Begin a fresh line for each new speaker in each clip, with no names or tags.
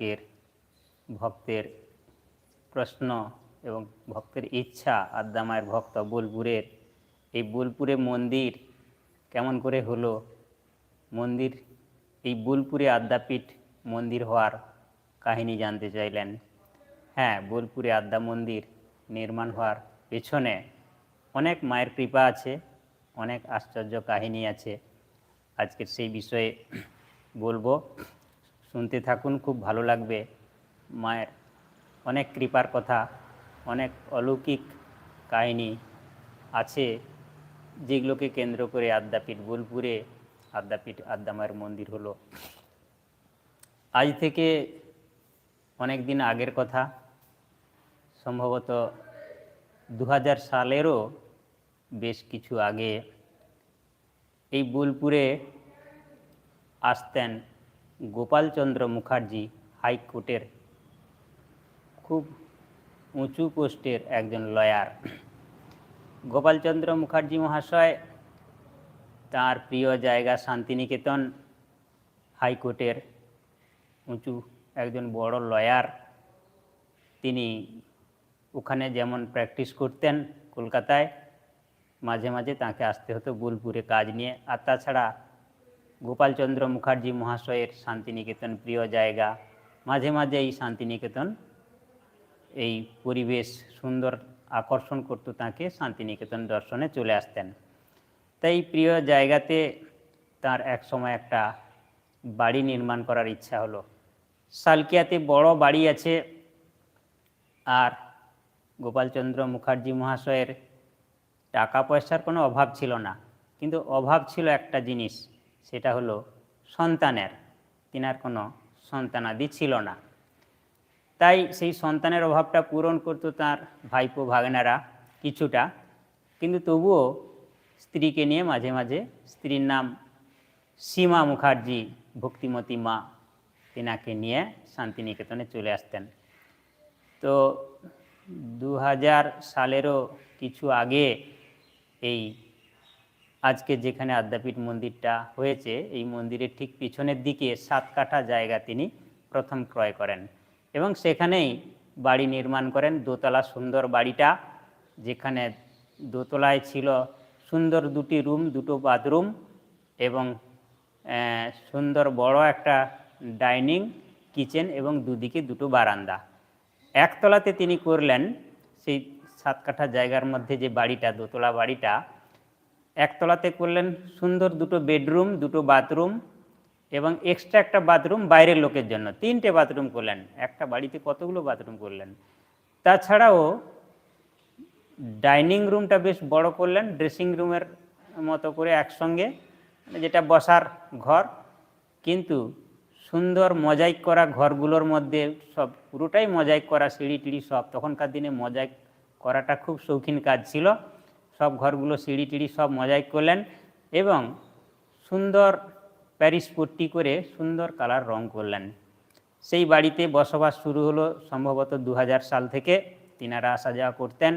আজকের ভক্তের প্রশ্ন এবং ভক্তের ইচ্ছা আদ্দামায়ের ভক্ত বোলপুরের, এই বোলপুরে মন্দির কেমন করে হলো? মন্দির, এই বোলপুরে আদ্যাপীঠ মন্দির হওয়ার কাহিনী জানতে চাইলেন। হ্যাঁ বোলপুরে আদ্যা মন্দির নির্মাণ হওয়ার পেছনে অনেক মায়ের কৃপা আছে, অনেক আশ্চর্য কাহিনী আছে। আজকের সেই বিষয়ে বলব। শুনতে থাকুন, খুব ভালো লাগবে। মায়ের অনেক কৃপার কথা, অনেক অলৌকিক কাহিনী আছে যেগুলোকে কেন্দ্র করে আদ্যাপীঠ বোলপুরে আদ্যাপীঠ আদ্যামায়ের মন্দির হলো। আজ থেকে অনেক দিন আগের কথা। সম্ভবত দু হাজার সালেরও বেশ কিছু আগে এই বোলপুরে আসতেন গোপালচন্দ্র মুখার্জি হাইকোর্টের খুব উঁচু পোস্টের একজন লয়ার। গোপালচন্দ্র মুখার্জি মহাশয় তার প্রিয় জায়গা শান্তিনিকেতন হাইকোর্টের উঁচু একজন বড় লয়ার। তিনি ওখানে যেমন প্র্যাকটিস করতেন কলকাতায়, মাঝে মাঝে তাকে আসতে হতো বোলপুরে কাজ নিয়ে। আর তাছাড়া গোপালচন্দ্র মুখার্জি মহাশয়ের শান্তিনিকেতন প্রিয় জায়গা। মাঝে মাঝে এই শান্তিনিকেতন, এই পরিবেশ সুন্দর আকর্ষণ করত তাকে, শান্তিনিকেতন দর্শনে চলে আসতেন। তাই প্রিয় জায়গাতে তার এক সময় একটা বাড়ি নির্মাণ করার ইচ্ছা হলো। সালকিয়াতে বড় বাড়ি আছে আর গোপালচন্দ্র মুখার্জি মহাশয়ের টাকা পয়সার কোনো অভাব ছিল না। কিন্তু অভাব ছিল একটা জিনিস সেটা হলো সন্তানের। তিনার কোনো সন্তানাদি ছিল না। তাই সেই সন্তানের অভাবটা পূরণ করতো তার ভাইপো ভাগনারা কিছুটা। কিন্তু তবুও স্ত্রীকে নিয়ে মাঝে মাঝে স্ত্রীর নাম সীমা মুখার্জি, ভক্তিমতী মা তিনাকে নিয়ে শান্তিনিকেতনে চলে আসতেন। তো দু হাজার সালেরও কিছু আগে এই আজকে যেখানে আদ্যাপীঠ মন্দিরটা হয়েছে, এই মন্দিরের ঠিক পিছনের দিকে সাত কাঠা জায়গা তিনি প্রথম ক্রয় করেন এবং সেখানেই বাড়ি নির্মাণ করেন। দোতলা সুন্দর বাড়িটা, যেখানে দোতলায় ছিল সুন্দর দুটি রুম, দুটো বাথরুম এবং সুন্দর বড় একটা ডাইনিং, কিচেন এবং দুদিকে দুটো বারান্দা। একতলাতে তিনি করলেন, সেই সাত কাঠা জায়গার মধ্যে যে বাড়িটা, দোতলা বাড়িটা একতলাতে করলেন সুন্দর দুটো বেডরুম, দুটো বাথরুম এবং এক্সট্রা একটা বাথরুম বাইরের লোকের জন্য। তিনটে বাথরুম করলেন, একটা বাড়িতে কতগুলো বাথরুম করলেন? তাছাড়াও ডাইনিং রুমটা বেশ বড় করলেন, ড্রেসিং রুমের মতো করে একসঙ্গে মানে যেটা বসার ঘর। কিন্তু সুন্দর মজাইক করা ঘরগুলোর মধ্যে সব, পুরোটাই মজাইক করা, সিঁড়ি টিড়ি সব। তখনকার দিনে মজাইক করাটা খুব শৌখিন কাজ ছিল। সব ঘরগুলো সিঁড়ি টিড়ি সব মজাইক করলেন এবং সুন্দর প্যারিস পট্টি করে সুন্দর কালার রং করলেন। সেই বাড়িতে বসবাস শুরু হলো সম্ভবত দু হাজার সাল থেকে তিনারা আসা যাওয়া করতেন।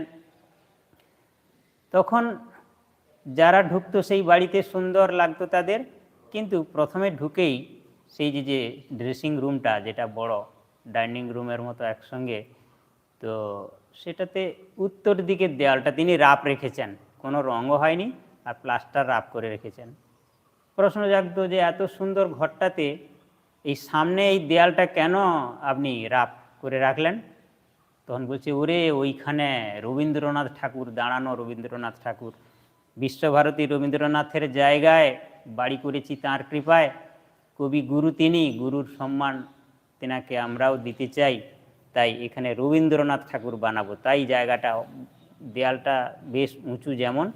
তখন যারা ঢুকতো সেই বাড়িতে সুন্দর লাগতো তাদের, কিন্তু প্রথমে ঢুকেই সেই যে যে ড্রেসিং রুমটা যেটা বড় ডাইনিং রুমের মতো একসঙ্গে, তো সেটাতে উত্তর দিকের দেয়ালটা তিনি রাপ রেখেছেন। কোনো রঙও হয়নি আর প্লাস্টার রাপ করে রেখেছেন। প্রশ্ন জাগতো যে এত সুন্দর ঘরটাতে এই সামনে এই দেয়ালটা কেন আপনি রাপ করে রাখলেন? তখন বলছে, ওরে, ওইখানে রবীন্দ্রনাথ ঠাকুর, দাঁড়ানো রবীন্দ্রনাথ ঠাকুর। বিশ্বভারতী রবীন্দ্রনাথের জায়গায় বাড়ি করেছি তার কৃপায়। কবি গুরু তিনি, গুরুর সম্মান তেনাকে আমরাও দিতে চাই। তাই এখানে রবীন্দ্রনাথ ঠাকুর বানাবো। তাই জায়গাটা, দেয়ালটা বেশ উঁচু যেমন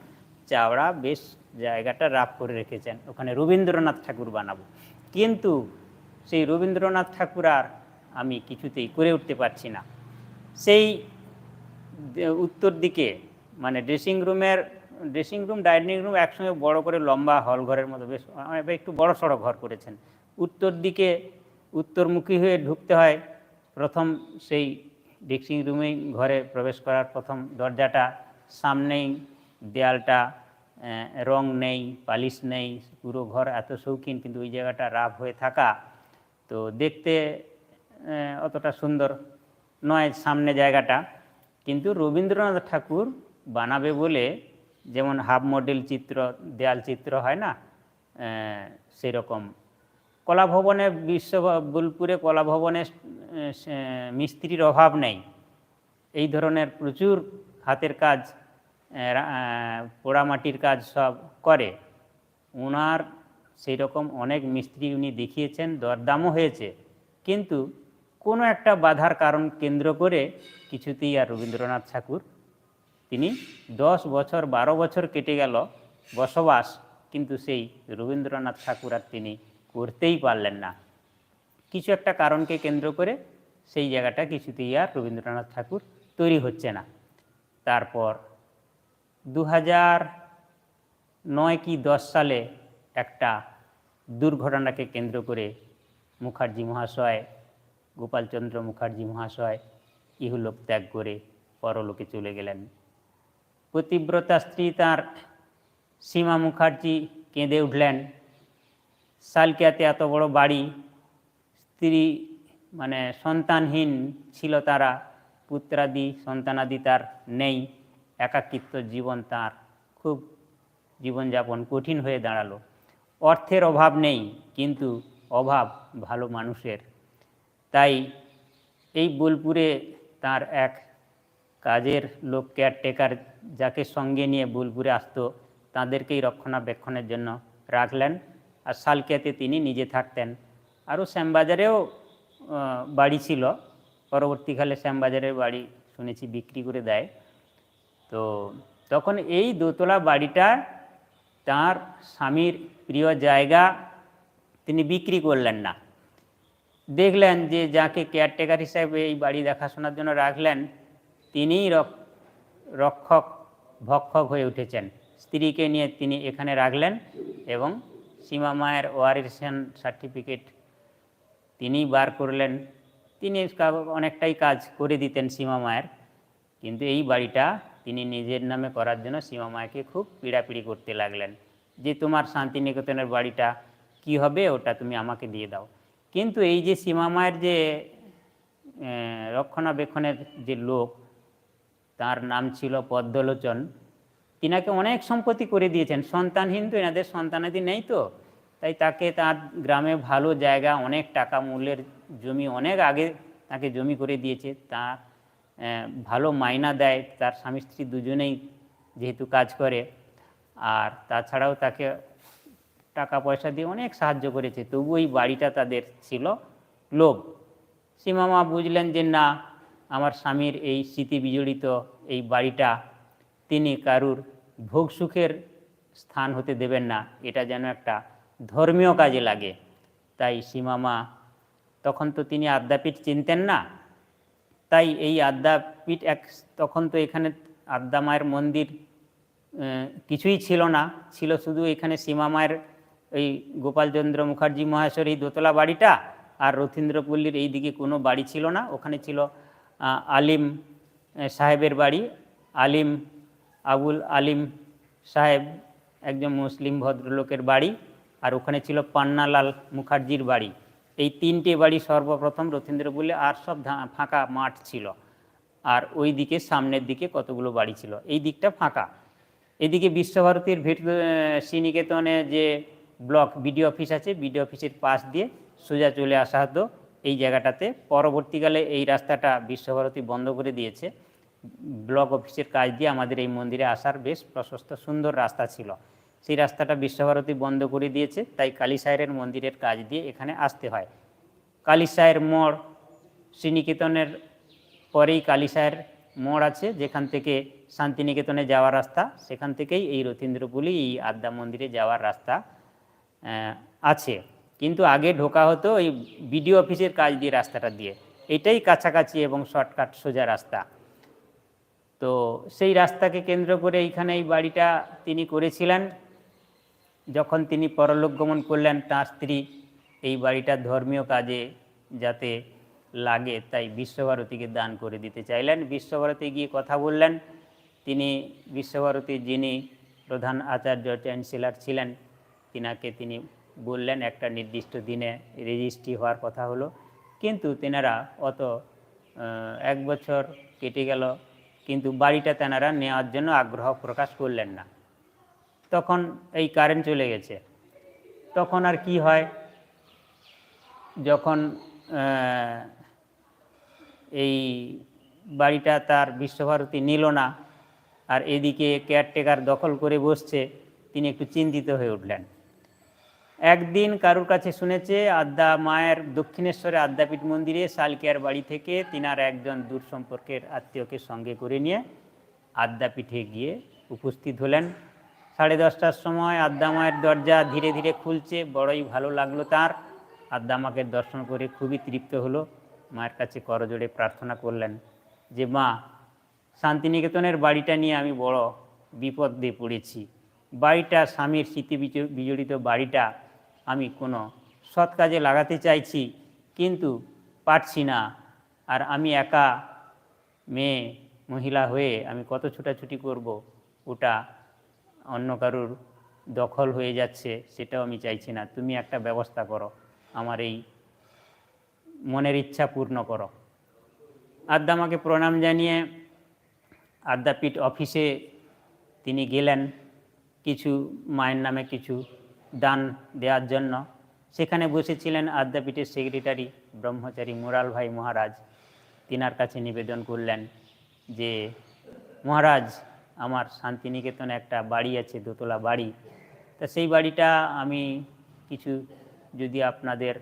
চাওড়া বেশ জায়গাটা রাফ করে রেখেছেন। ওখানে রবীন্দ্রনাথ ঠাকুর বানাবো। কিন্তু সেই রবীন্দ্রনাথ ঠাকুর আর আমি কিছুতেই করে উঠতে পারছি না। সেই উত্তর দিকে মানে ড্রেসিং রুমের ড্রেসিং রুম ডাইনিং রুম একসঙ্গে বড় করে লম্বা হল ঘরের মতো বেশ একটু বড় সড়ো ঘর করেছেন। উত্তর দিকে উত্তরমুখী হয়ে ঢুকতে হয়। প্রথম সেই ড্রেসিং রুমেই ঘরে প্রবেশ করার প্রথম দরজাটা সামনেই, দেয়ালটা রং নেই, পালিশ নেই, পুরো ঘর এত শৌখিন কিন্তু ওই জায়গাটা রাফ হয়ে থাকা। তো দেখতে অতটা সুন্দর নয় সামনে জায়গাটা। কিন্তু রবীন্দ্রনাথ ঠাকুর বানাবে বলে যেমন হাফ মডেল চিত্র, দেয়াল চিত্র হয় না সেরকম কলাভবনে বিশ্ব বোলপুরে কলাভবনে মিস্ত্রির অভাব নেই। এই ধরনের প্রচুর হাতের কাজ পোড়ামাটির কাজ সব করে। ওনার সেই রকম অনেক মিস্ত্রি উনি দেখিয়েছেন, দরদামও হয়েছে। কিন্তু কোনো একটা বাধার কারণ কেন্দ্র করে কিছুতেই আর রবীন্দ্রনাথ ঠাকুর, তিনি দশ বছর, বারো বছর কেটে গেল বসবাস, কিন্তু সেই রবীন্দ্রনাথ ঠাকুর আর তিনি করতেই পারলেন না। কিছু একটা কারণকে কেন্দ্র করে সেই জায়গাটা কিছুতেই আর রবীন্দ্রনাথ ঠাকুর তৈরি হচ্ছে না। তারপর দু নয় কি দশ সালে একটা দুর্ঘটনাকে কেন্দ্র করে মুখার্জি মহাশয়, গোপালচন্দ্র মুখার্জি মহাশয় ইহলোক ত্যাগ করে পরলোকে চলে গেলেন। পতিব্রতা স্ত্রী তাঁর সীমা মুখার্জি কেঁদে উঠলেন। সালকিয়াতে এত বড় বাড়ি, স্ত্রী মানে সন্তানহীন ছিল তারা, পুত্রাদি, সন্তানাদি তার নেই, একাকিত্ব জীবন তার খুব জীবনযাপন কঠিন হয়ে দাঁড়াল। অর্থের অভাব নেই, কিন্তু অভাব ভালো মানুষের। তাই এই বোলপুরে তার এক কাজের লোক কেয়ারটেকার যাকে সঙ্গে নিয়ে বোলপুরে আসতো, তাদেরকেই রক্ষণাবেক্ষণের জন্য রাখলেন। আর সালকিয়াতে তিনি নিজে থাকতেন। আরও শ্যামবাজারেও বাড়ি ছিল। পরবর্তীকালে শ্যামবাজারের বাড়ি শুনেছি বিক্রি করে দেয়। তো তখন এই দোতলা বাড়িটা তার স্বামীর প্রিয় জায়গা, তিনি বিক্রি করলেন না। দেখলেন যে যাকে কেয়ারটেকার হিসাবে এই বাড়ি দেখাশোনার জন্য রাখলেন রক- রক্ষক, ভক্ষক হয়ে উঠেছেন। স্ত্রীকে নিয়ে তিনি এখানে রাখলেন এবং সীমা মায়ের ওয়ারিশন সার্টিফিকেট তিনি বার করলেন। তিনি অনেকটাই কাজ করে দিতেন সীমা মায়ের। কিন্তু এই বাড়িটা তিনি নিজের নামে করার জন্য সীমা মাকে খুব পীড়াপিড়ি করতে লাগলেন। যে তোমার শান্তিনিকেতনের বাড়িটা কি হবে ওটা তুমি আমাকে দিয়ে দাও। কিন্তু এই যে সীমা মায়ের যে রক্ষণাবেক্ষণের যে লোক, তার নাম ছিল পদ্মলোচন। তিনাকে অনেক সম্পত্তি করে দিয়েছেন। সন্তানহীন তো এনাদের সন্তানাদি নেই তো। তাই তাকে তার গ্রামে ভালো জায়গা অনেক টাকা মূল্যের জমি অনেক আগে তাকে জমি করে দিয়েছে। তা আহ, ভালো মাইনা দেয়। তার স্বামী স্ত্রী দুজনেই যেহেতু কাজ করে। আর তাছাড়াও তাকে টাকা পয়সা দিয়ে অনেক সাহায্য করেছে। তবু এই বাড়িটা তাদের ছিল লোভ। সীমামা বুঝলেন যে না আমার স্বামীর এই স্মৃতি বিজড়িত এই বাড়িটা তিনি কারুর ভোগ সুখের স্থান হতে দেবেন না। এটা যেন একটা ধর্মীয় কাজে লাগে। তাই সীমামা, তখন তো তিনি আদ্যাপীঠ চিনতেন না। তাই এই আদ্যাপীঠ এক, তখন তো এখানে আদ্যা মায়ের মন্দির কিছুই ছিল না। ছিল শুধু এখানে সীমা মায়ের এই গোপালচন্দ্র মুখার্জি মহাশয়ের এই দোতলা বাড়িটা আর রথীন্দ্রপল্লীর এই দিকে কোনো বাড়ি ছিল না। ওখানে ছিল আলিম সাহেবের বাড়ি। আলিম আবুল আলিম সাহেব একজন মুসলিম ভদ্রলোকের বাড়ি, আর ওখানে ছিল পান্নালাল মুখার্জির বাড়ি। এই তিনটে বাড়ি সর্বপ্রথম রথীন্দ্র বলে আর সব ফাঁকা মাঠ ছিল। আর ওই দিকে সামনের দিকে কতগুলো বাড়ি ছিল। এই দিকটা ফাঁকা। এদিকে বিশ্বভারতীর ভিট শ্রীনিকেতনে যে ব্লক বিডি অফিস আছে বিডি অফিসের পাশ দিয়ে সোজা চলে আসা হতো। এই জায়গাটাতে। পরবর্তীকালে এই রাস্তাটা বিশ্বভারতী বন্ধ করে দিয়েছে। ব্লক অফিসের কাজ দিয়ে আমাদের এই মন্দিরে আসার বেশ প্রশস্ত, সুন্দর রাস্তা ছিল। সেই রাস্তাটা বিশ্বভারতী বন্ধ করে দিয়েছে, তাই কালীসাহের মন্দিরের কাজ দিয়ে এখানে আসতে হয়। কালীসাহের মোড়, শ্রীনিকেতনের পরেই কালীসাহের মোড় আছে, যেখান থেকে শান্তিনিকেতনে যাওয়ার রাস্তা, সেখান থেকেই এই রথীন্দ্রপুলি, এই আদ্যা মন্দিরে যাওয়ার রাস্তা আছে। কিন্তু আগে ঢোকা হতো এই বিডিও অফিসের কাজ দিয়ে রাস্তাটা দিয়ে। এটাই কাছাকাছি এবং শর্টকাট সোজা রাস্তা। তো সেই রাস্তাকে কেন্দ্র করে এইখানে এই বাড়িটা তিনি করেছিলেন। যখন তিনি পরলোক গমন করলেন, তার স্ত্রী এই বাড়িটা ধর্মীয় কাজে যাতে লাগে, তাই বিশ্বভারতীকে দান করে দিতে চাইলেন। বিশ্বভারতী গিয়ে কথা বললেন। তিনি বিশ্বভারতী যিনি প্রধান আচার্য চ্যান্সেলার ছিলেন, তিনাকে তিনি বললেন, একটা নির্দিষ্ট দিনে রেজিস্ট্রি হওয়ার কথা হলো। কিন্তু তেনারা অত এক বছর কেটে গেল। কিন্তু বাড়িটা তেনারা নেওয়ার জন্য আগ্রহ প্রকাশ করলেন না। তখন এই কারেন্ট চলে গেছে। তখন আর কি হয়? যখন এই বাড়িটা তার বিশ্বভারতী নিল না আর এদিকে কেয়ারটেকার দখল করে বসছে, তিনি একটু চিন্তিত হয়ে উঠলেন। একদিন কারুর কাছে শুনেছে আদ্যা মায়ের দক্ষিণেশ্বরে আদ্যাপীঠ মন্দিরে শালকিয়ার বাড়ি থেকে তিনার একজন দূর সম্পর্কের আত্মীয়কে সঙ্গে করে নিয়ে আদ্যাপীঠে গিয়ে উপস্থিত হলেন। সাড়ে দশটার সময় আদ্যা মায়ের দরজা ধীরে ধীরে খুলছে, বড়ই ভালো লাগল তার। আদ্যা মাকে দর্শন করে খুবই তৃপ্ত হলো, মায়ের কাছে করজোড়ে প্রার্থনা করলেন যে, মা, শান্তিনিকেতনের বাড়িটা নিয়ে আমি বড় বিপদ দিয়ে পড়েছি। বাড়িটা স্বামীর স্মৃতি বিজড়িত বাড়িটা আমি কোনো সৎ কাজে লাগাতে চাইছি, কিন্তু পারছি না। আর আমি একা মেয়ে, মহিলা হয়ে আমি কত ছুটাছুটি করব, ওটা অন্য কারুর দখল হয়ে যাচ্ছে, সেটাও আমি চাইছি না। তুমি একটা ব্যবস্থা করো, আমার এই মনের ইচ্ছা পূর্ণ করো। আদ্যা আমাকে প্রণাম জানিয়ে আদ্যাপীঠ অফিসে তিনি গেলেন। কিছু মায়ের নামে কিছু দান দেওয়ার জন্য। সেখানে বসেছিলেন আদ্যাপীঠের সেক্রেটারি ব্রহ্মচারী মুরাল ভাই মহারাজ। তিনার কাছে নিবেদন করলেন যে, মহারাজ, আমার শান্তিনিকেতনে একটা বাড়ি আছে, দোতলা বাড়ি। তা সেই বাড়িটা আমি কিছু যদি আপনাদের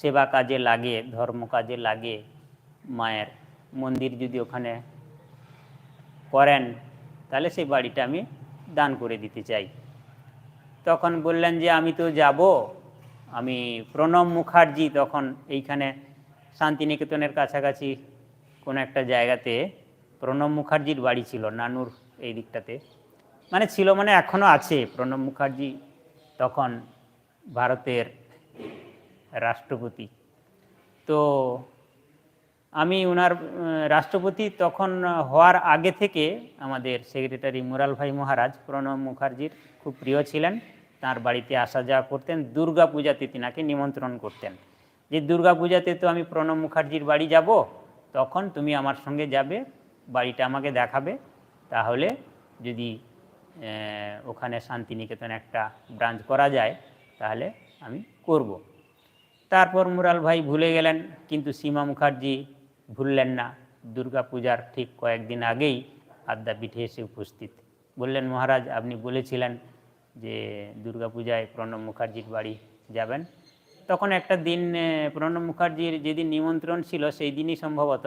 সেবা কাজে লাগে, ধর্ম কাজে লাগে, মায়ের মন্দির যদি ওখানে করেন, তাহলে সেই বাড়িটা আমি দান করে দিতে চাই। তখন বললেন যে, আমি তো যাব। আমি প্রণব মুখার্জি তখন এইখানে শান্তিনিকেতনের কাছাকাছি কোনো একটা জায়গাতে প্রণব মুখার্জির বাড়ি ছিল, নানুর এই দিকটাতে। মানে ছিল মানে এখনও আছে। প্রণব মুখার্জি তখন ভারতের রাষ্ট্রপতি। তো আমি ওনার রাষ্ট্রপতি তখন হওয়ার আগে থেকে আমাদের সেক্রেটারি মুরাল ভাই মহারাজ প্রণব মুখার্জির খুব প্রিয় ছিলেন। তার বাড়িতে আসা যাওয়া করতেন, দুর্গা পূজাতে তিনাকে নিমন্ত্রণ করতেন। যে দুর্গা পূজাতে তো আমি প্রণব মুখার্জির বাড়ি যাব, তখন তুমি আমার সঙ্গে যাবে, বাড়িটা আমাকে দেখাবে। তাহলে যদি ওখানে শান্তিনিকেতন একটা ব্রাঞ্চ করা যায়, তাহলে আমি করব। তারপর মুরাল ভাই ভুলে গেলেন, কিন্তু সীমা মুখার্জি ভুললেন না। দুর্গা পূজার ঠিক কয়েকদিন আগেই আদ্যাপীঠে এসে উপস্থিত। বললেন, মহারাজ, আপনি বলেছিলেন যে দুর্গা পূজায় প্রণব মুখার্জির বাড়ি যাবেন। তখন একটা দিন প্রণব মুখার্জির যেদিন নিমন্ত্রণ ছিল, সেই দিনই সম্ভবত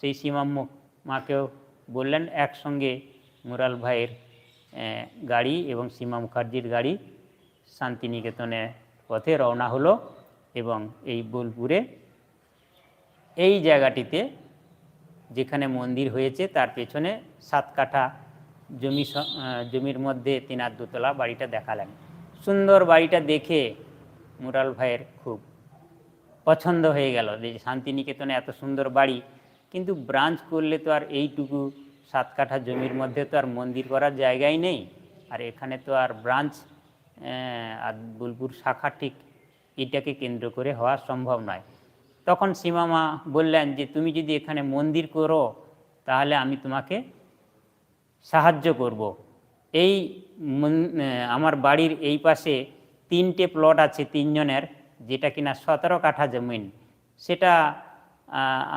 সেই সীমা মু- মাকেও বললেন, একসঙ্গে মুরাল ভাইয়ের গাড়ি এবং সীমা মুখার্জির গাড়ি শান্তিনিকেতনে পথে রওনা হলো এবং এই বোলপুরে এই জায়গাটিতে যেখানে মন্দির হয়েছে, তার পেছনে সাত কাঠা জমি জমির মধ্যে তিনার দোতলা বাড়িটা দেখালেন। সুন্দর বাড়িটা দেখে মুরাল ভাইয়ের খুব পছন্দ হয়ে গেল যে শান্তিনিকেতনে এত সুন্দর বাড়ি, কিন্তু ব্রাঞ্চ করলে তো আর এইটুকু সাত কাঠা জমির মধ্যে তো আর মন্দির করার জায়গাই নেই। আর এখানে তো আর ব্রাঞ্চ আর বোলপুর শাখা ঠিক এটাকে কেন্দ্র করে হওয়া সম্ভব নয়। তখন সীমামা বললেন যে, তুমি যদি এখানে মন্দির করো, তাহলে আমি তোমাকে সাহায্য করব। এই আমার বাড়ির এই পাশে তিনটে প্লট আছে তিনজনের, যেটা কিনা সতেরো কাঠা জমিন। সেটা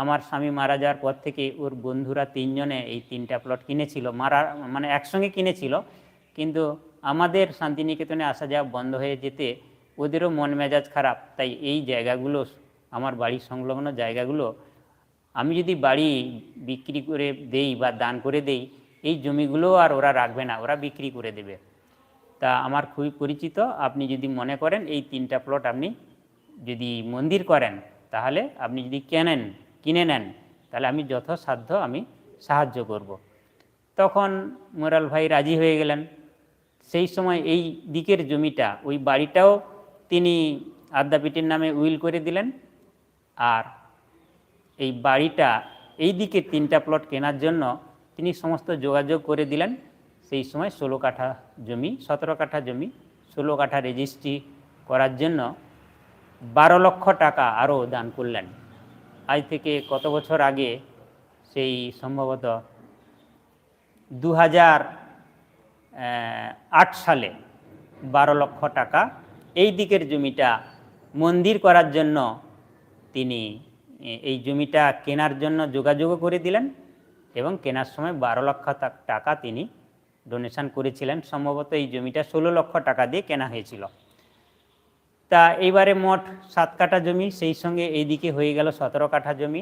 আমার স্বামী মারা যাওয়ার পর থেকে ওর বন্ধুরা তিনজনে এই তিনটা প্লট কিনেছিল। মারা মানে একসঙ্গে কিনেছিল। কিন্তু আমাদের শান্তিনিকেতনে আসা যাওয়া বন্ধ হয়ে যেতে ওদেরও মন মেজাজ খারাপ। তাই এই জায়গাগুলো, আমার বাড়ির সংলগ্ন জায়গাগুলো, আমি যদি বাড়ি বিক্রি করে দেই বা দান করে দেই এই জমিগুলো আর ওরা রাখবে না, ওরা বিক্রি করে দেবে। তা আমার খুবই পরিচিত, আপনি যদি মনে করেন এই তিনটা প্লট আপনি যদি মন্দির করেন, তাহলে আপনি যদি কেনেন, কিনে নেন, তাহলে আমি যথাসাধ্য আমি সাহায্য করব। তখন মোরাল ভাই রাজি হয়ে গেলেন। সেই সময় এই দিকের জমিটা, ওই বাড়িটাও তিনি আদ্যাপীঠের নামে উইল করে দিলেন। আর এই বাড়িটা, এই দিকে তিনটা প্লট কেনার জন্য তিনি সমস্ত যোগাযোগ করে দিলেন। সেই সময় ষোলো কাঠা জমি, সতেরো কাঠা জমি, ষোলো কাঠা রেজিস্ট্রি করার জন্য বারো লক্ষ টাকা আরও দান করলেন। আজ থেকে কত বছর আগে সেই সম্ভবত দু আট সালে বারো লক্ষ টাকা এই দিকের জমিটা মন্দির করার জন্য তিনি এই জমিটা কেনার জন্য যোগাযোগও করে দিলেন। এবং কেনার সময় বারো লক্ষ টাকা তিনি ডোনেশন করেছিলেন। সম্ভবত এই জমিটা ষোলো লক্ষ টাকা দিয়ে কেনা হয়েছিল। তা এইবারে মোট সাত কাঠা জমি, সেই সঙ্গে এইদিকে হয়ে গেল সতেরো কাঠা জমি।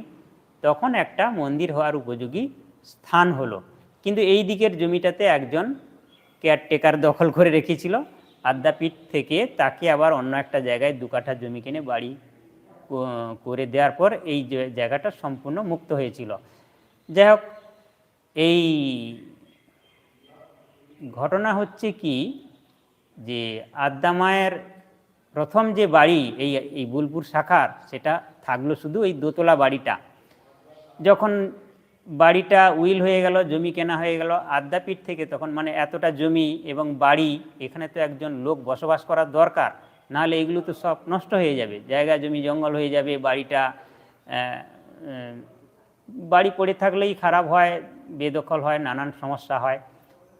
তখন একটা মন্দির হওয়ার উপযোগী স্থান হলো। কিন্তু এই দিকের জমিটাতে একজন কেয়ারটেকার দখল করে রেখেছিল। আদ্যাপীঠ থেকে তাকে আবার অন্য একটা জায়গায় দু কাঠা জমি কিনে বাড়ি করে দেওয়ার পর এই জায়গাটা সম্পূর্ণ মুক্ত হয়েছিল। যাই হোক এই ঘটনা হচ্ছে কি যে আদ্দামায়ের প্রথম যে বাড়ি, এই এই বুলপুর শাখার, সেটা থাকল শুধু এই দোতলা বাড়িটা। যখন বাড়িটা উইল হয়ে গেল, জমি কেনা হয়ে গেল আদ্যাপীঠ থেকে তখন মানে এতটা জমি এবং বাড়ি, এখানে তো একজন লোক বসবাস করার দরকার, নাহলে এগুলো তো সব নষ্ট হয়ে যাবে। জায়গা জমি জঙ্গল হয়ে যাবে, বাড়িটা বাড়ি পড়ে থাকলেই খারাপ হয়, বেদখল হয়, নানান সমস্যা হয়।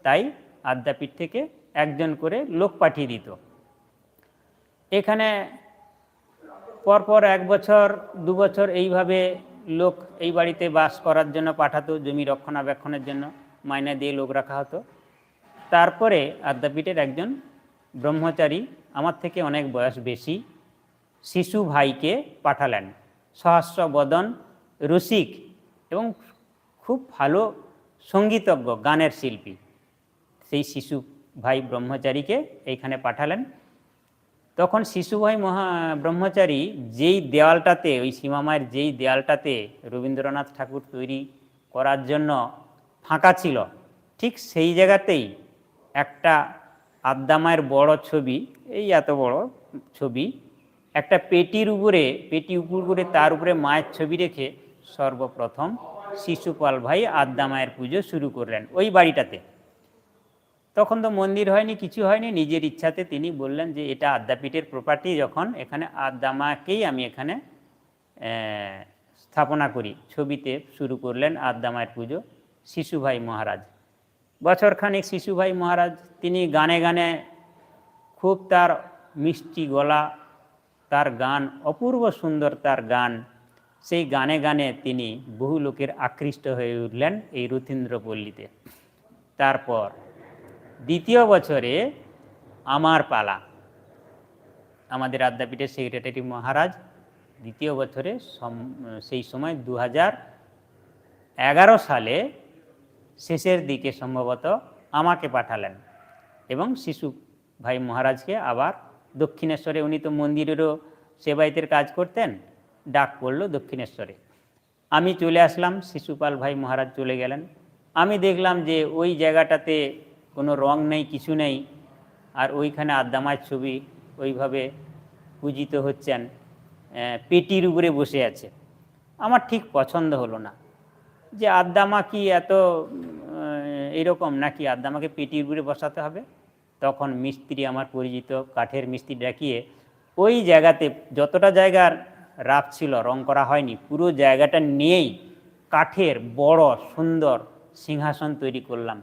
তাই আদ্যাপীঠ থেকে একজন করে লোক পাঠিয়ে দিত। এখানে পরপর এক বছর, দু বছর এইভাবে লোক এই বাড়িতে বাস করার জন্য পাঠাতো, জমি রক্ষণাবেক্ষণের জন্য মাইনে দিয়ে লোক রাখা হতো। তারপরে আদ্যাপীঠের একজন ব্রহ্মচারী আমার থেকে অনেক বয়স বেশি, শিশু ভাইকে পাঠালেন। সহস্র বদন রসিক এবং খুব ভালো সঙ্গীতজ্ঞ, গানের শিল্পী। সেই শিশু ভাই ব্রহ্মচারীকে এইখানে পাঠালেন। তখন শিশুভাই মহা ব্রহ্মচারী যেই দেওয়ালটাতে ওই সীমামায়ের যেই দেওয়ালটাতে রবীন্দ্রনাথ ঠাকুর তৈরি করার জন্য ফাঁকা ছিল, ঠিক সেই জায়গাতেই একটা আদ্দামায়ের বড় ছবি, এই এত বড় ছবি, একটা পেটির উপরে, পেটি উপর করে তার উপরে মায়ের ছবি রেখে সর্বপ্রথম শিশুপাল ভাই আদ্দামায়ের পুজো শুরু করলেন ওই বাড়িটাতে। তখন তো মন্দির হয়নি, কিছু হয়নি, নিজের ইচ্ছাতে তিনি বললেন যে এটা আদ্যাপীঠের প্রপার্টি যখন এখানে আদ্দামাকেই আমি এখানে স্থাপনা করি। ছবিতে শুরু করলেন আদ্দামায়ের পুজো শিশুভাই মহারাজ। বছরখানেক শিশুভাই মহারাজ, তিনি গানে গানে খুব তার মিষ্টি গলা, তার গান, অপূর্ব সুন্দর তার গান সেই গানে গানে তিনি বহু লোকের আকৃষ্ট হয়ে উঠলেন এই রথীন্দ্রপল্লীতে। তারপর দ্বিতীয় বছরে আমার পালা। আমাদের আদ্যাপীঠের সেক্রেটারি মহারাজ দ্বিতীয় বছরে সেই সময় দু এগারো সালে শেষের দিকে সম্ভবত আমাকে পাঠালেন এবং শিশু ভাই মহারাজকে আবার দক্ষিণেশ্বরে উনি তো মন্দিরেরও সেবায়তের কাজ করতেন। ডাক পড়ল দক্ষিণেশ্বরে। আমি চলে আসলাম, শিশুপাল ভাই মহারাজ চলে গেলেন। আমি দেখলাম যে ওই জায়গাটাতে কোনো রং নেই, কিছু নেই, আর ওইখানে আদ্দামার ছবি ওইভাবে পূজিত হচ্ছেন পেটির উপরে বসে আছে। আমার ঠিক পছন্দ হলো না। যে আদ্দামা কি এত এরকম নাকি আদ্দামাকে পেটির উপরে বসাতে হবে? তখন মিস্ত্রি আমার পরিচিত, কাঠের মিস্ত্রি ডাকিয়ে, ওই জায়গাতে যতটা জায়গার রাপ ছিল, রং করা হয়নি। পুরো জায়গাটা নিয়েই কাঠের বড়, সুন্দর সিংহাসন তৈরি করলাম।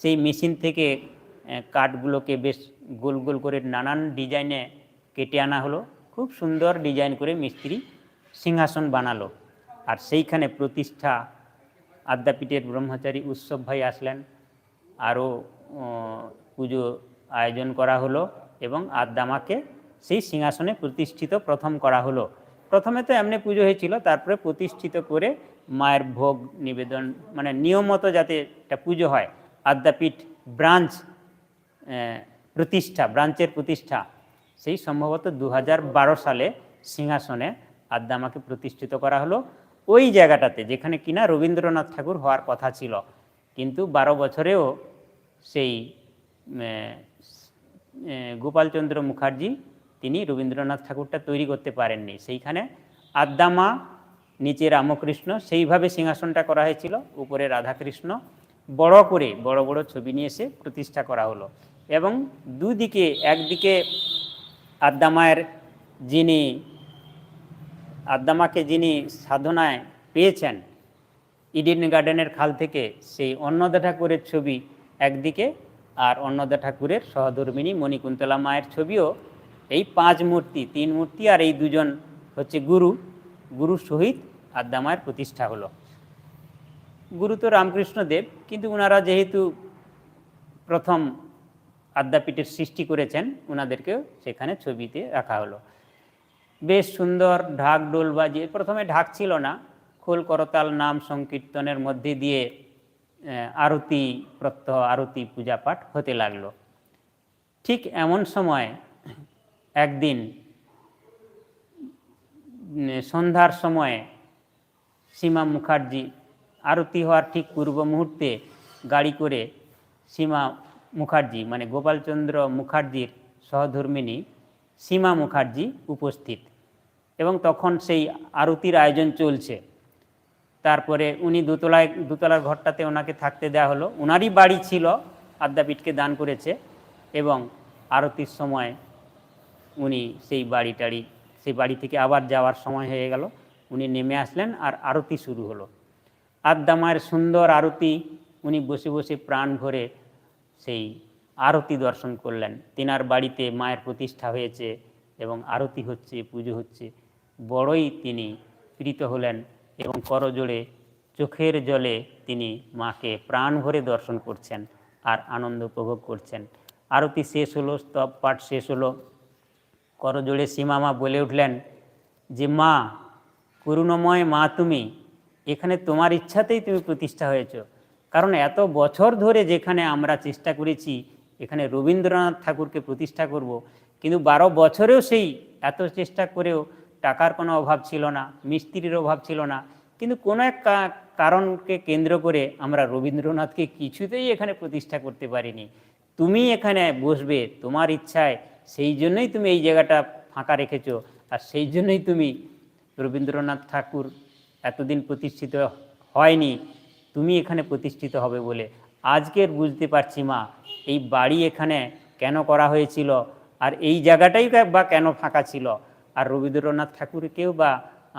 সেই মেশিন থেকে কাঠগুলোকে বেশ গোল গোল করে নানান ডিজাইনে কেটে আনা হলো। খুব সুন্দর ডিজাইন করে মিস্ত্রি সিংহাসন বানালো। আর সেইখানে প্রতিষ্ঠা আদ্যাপীঠের ব্রহ্মচারী উৎসব ভাই আসলেন। আরও পুজো আয়োজন করা হলো এবং আদ্দামাকে সেই সিংহাসনে প্রতিষ্ঠিত প্রথম করা হলো। প্রথমে তো এমনি পুজো হয়েছিল, তারপরে প্রতিষ্ঠিত করে মায়ের ভোগ নিবেদন মানে নিয়ম মতো যাতে একটা পুজো হয়। আদ্যাপীঠ ব্রাঞ্চ প্রতিষ্ঠা, ব্রাঞ্চের প্রতিষ্ঠা। সেই সম্ভবত দু হাজার বারো সালে সিংহাসনে আদ্দামাকে প্রতিষ্ঠিত করা হলো। ওই জায়গাটাতে, যেখানে কিনা রবীন্দ্রনাথ ঠাকুর হওয়ার কথা ছিল। কিন্তু বারো বছরেও সেই গোপালচন্দ্র মুখার্জি তিনি রবীন্দ্রনাথ ঠাকুরটা তৈরি করতে পারেননি। সেইখানে আদ্দামা, নিচে রামকৃষ্ণ, সেইভাবে সিংহাসনটা করা হয়েছিল, উপরে রাধাকৃষ্ণ, বড় করে বড় বড় ছবি নিয়ে এসে প্রতিষ্ঠা করা হলো। এবং দুদিকে, একদিকে আদ্দামায়ের যিনি, আদ্দামাকে যিনি সাধনায় পেয়েছেন, ইডেন গার্ডেনের খাল থেকে, সেই অন্নদা ঠাকুরের ছবি একদিকে আর অন্নদা ঠাকুরের সহধর্মিনী মণিকুন্তলা মায়ের ছবিও এই পাঁচ মূর্তি, তিন মূর্তি আর এই দুজন হচ্ছে গুরু। গুরুর সহিত আদ্দামায়ের প্রতিষ্ঠা হলো। গুরু তো রামকৃষ্ণদেব কিন্তু ওনারা যেহেতু প্রথম আদ্যাপীঠের সৃষ্টি করেছেন ওনাদেরকেও সেখানে ছবিতে রাখা হলো। বেশ সুন্দর ঢাক ডোল বাজিয়ে, প্রথমে ঢাক ছিল না, খোল করতাল নাম সংকীর্তনের মধ্যে দিয়ে আরতি প্রত্যহ, আরতি পূজা পাঠ হতে লাগল। ঠিক এমন সময় একদিন সন্ধ্যার সময়ে সীমা মুখার্জি আরতি হওয়ার ঠিক পূর্ব মুহূর্তে গাড়ি করে সীমা মুখার্জি মানে গোপালচন্দ্র মুখার্জির সহধর্মিনী সীমা মুখার্জি উপস্থিত এবং তখন সেই আরতির আয়োজন চলছে। তারপরে উনি দোতলায়, দোতলার ঘরটাতে ওনাকে থাকতে দেওয়া হলো। ওনারই বাড়ি ছিল আদ্যাপীঠকে দান করেছে এবং আরতির সময় উনি সেই বাড়ি টাড়ি সেই বাড়ি থেকে আবার যাওয়ার সময় হয়ে গেল। উনি নেমে আসলেন আর আরতি শুরু হলো। আদ্যা মায়ের সুন্দর আরতি, উনি বসে বসে প্রাণ ভরে সেই আরতি দর্শন করলেন। তিনার বাড়িতে মায়ের প্রতিষ্ঠা হয়েছে এবং আরতি হচ্ছে, পুজো হচ্ছে। বড়ই তিনি প্রীত হলেন এবং করজোড়ে চোখের জলে তিনি মাকে প্রাণ ভরে দর্শন করছেন আর আনন্দ উপভোগ করছেন। আরতি শেষ হলো, স্তব পাঠ শেষ হলো। করজোড়ে সীমামা বলে উঠলেন, যে মা, করুণময় মা তুমি, এখানে তোমার ইচ্ছাতেই তুমি প্রতিষ্ঠা হয়েছ। কারণ এত বছর ধরে যেখানে আমরা চেষ্টা করেছি, এখানে রবীন্দ্রনাথ ঠাকুরকে প্রতিষ্ঠা করব। কিন্তু বারো বছরেও সেই এত চেষ্টা করেও টাকার কোনো অভাব ছিল না, মিস্ত্রির অভাব ছিল না। কিন্তু কোনো এক কারণকে কেন্দ্র করে আমরা রবীন্দ্রনাথকে কিছুতেই এখানে প্রতিষ্ঠা করতে পারিনি। তুমি এখানে বসবে, তোমার ইচ্ছায় সেই জন্যই তুমি এই জায়গাটা ফাঁকা রেখেছো। আর সেই জন্যই তুমি রবীন্দ্রনাথ ঠাকুর এতদিন প্রতিষ্ঠিত হয়নি, তুমি এখানে প্রতিষ্ঠিত হবে বলে। আজকের বুঝতে পারছি মা, এই বাড়ি এখানে কেন করা হয়েছিল আর এই জায়গাটাই বা কেন ফাঁকা ছিল? আর রবীন্দ্রনাথ ঠাকুরকেও বা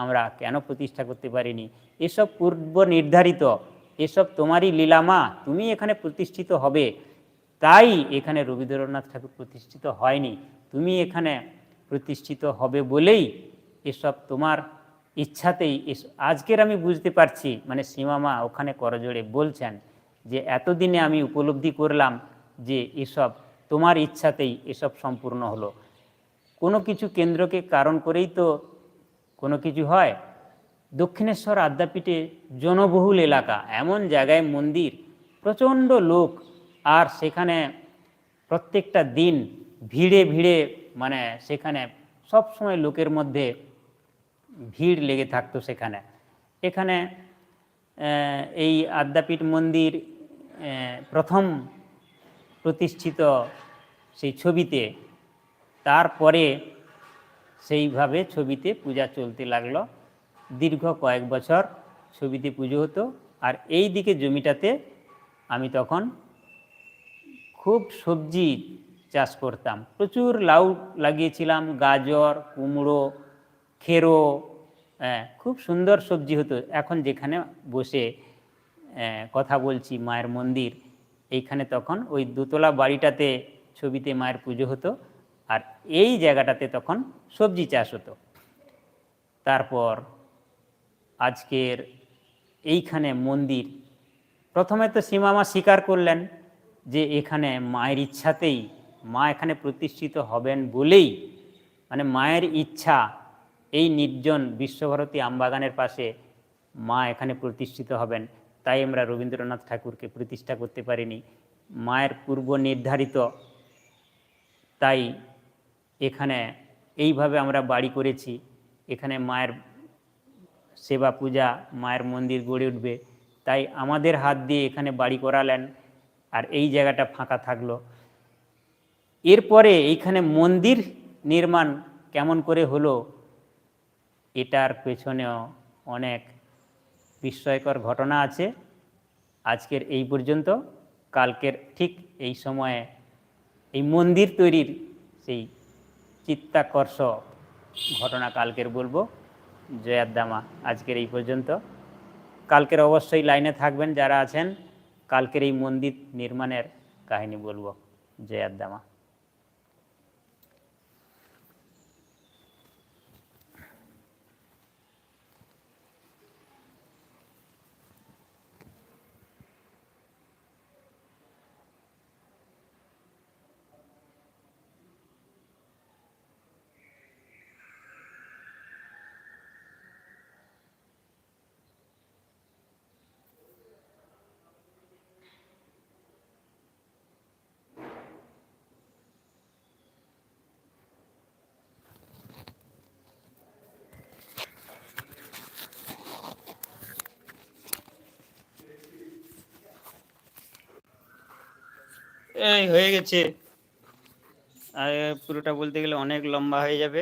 আমরা কেন প্রতিষ্ঠা করতে পারিনি? এসব পূর্ব নির্ধারিত এসব তোমারই লীলামা, তুমি এখানে প্রতিষ্ঠিত হবে। তাই এখানে রবীন্দ্রনাথ ঠাকুর প্রতিষ্ঠিত হয়নি। তুমি এখানে প্রতিষ্ঠিত হবে বলেই এসব তোমার ইচ্ছাতেই আজকের আমি বুঝতে পারছি মানে সীমামা ওখানে করজোড়ে বলছেন যে এতদিনে আমি উপলব্ধি করলাম যে এসব তোমার ইচ্ছাতেই এসব সম্পূর্ণ হলো। কোনো কিছু কেন্দ্রকে কারণ করেই তো কোনো কিছু হয়। দক্ষিণেশ্বর আদ্যাপীঠে জনবহুল এলাকা, এমন জায়গায় মন্দির, প্রচণ্ড লোক আর সেখানে প্রত্যেকটা দিন ভিড়ে ভিড়ে মানে সেখানে সব সময় লোকের মধ্যে ভিড় লেগে থাকতো সেখানে। এখানে এই আদ্যাপীঠ মন্দির প্রথম প্রতিষ্ঠিত সেই ছবিতে, তারপরে সেইভাবে ছবিতে পূজা চলতে লাগল। দীর্ঘ কয়েক বছর ছবিতে পুজো হতো। আর এই দিকে জমিটাতে আমি তখন খুব সবজি চাষ করতাম। প্রচুর লাউ লাগিয়েছিলাম, গাজর, কুমড়ো, খেরো খুব সুন্দর সবজি হতো। এখন যেখানে বসে কথা বলছি মায়ের মন্দির, এইখানে তখন ওই দোতলা বাড়িটাতে ছবিতে মায়ের পুজো হতো আর এই জায়গাটাতে তখন সবজি চাষ হতো। তারপর আজকের এইখানে মন্দির। প্রথমে তো সীমামা স্বীকার করলেন যে এখানে মায়ের ইচ্ছাতেই মা এখানে প্রতিষ্ঠিত হবেন বলেই মানে মায়ের ইচ্ছা, এই নির্জন বিশ্বভারতী আমবাগানের পাশে মা এখানে প্রতিষ্ঠিত হবেন। তাই আমরা রবীন্দ্রনাথ ঠাকুরকে প্রতিষ্ঠা করতে পারিনি। মায়ের পূর্ব নির্ধারিত, তাই এখানে এইভাবে আমরা বাড়ি করেছি। এখানে মায়ের সেবা পূজা, মায়ের মন্দির গড়ে উঠবে। তাই আমাদের হাত দিয়ে এখানে বাড়ি করালেন। আর এই জায়গাটা ফাঁকা থাকল। এরপরে এইখানে মন্দির নির্মাণ কেমন করে হলো, এটার পেছনেও অনেক বিস্ময়কর ঘটনা আছে। আজকের এই পর্যন্ত, কালকের ঠিক এই সময়ে এই মন্দির তৈরির সেই চিত্তাকর্ষ ঘটনা কালকের বলব। জয়ার দামা, আজকের এই পর্যন্ত। কালকের অবশ্যই লাইনে থাকবেন যারা আছেন। কালকের এই মন্দির নির্মাণের কাহিনী বলব। জয়ার এই হয়ে গেছে। আর পুরোটা বলতে গেলে অনেক লম্বা হয়ে যাবে।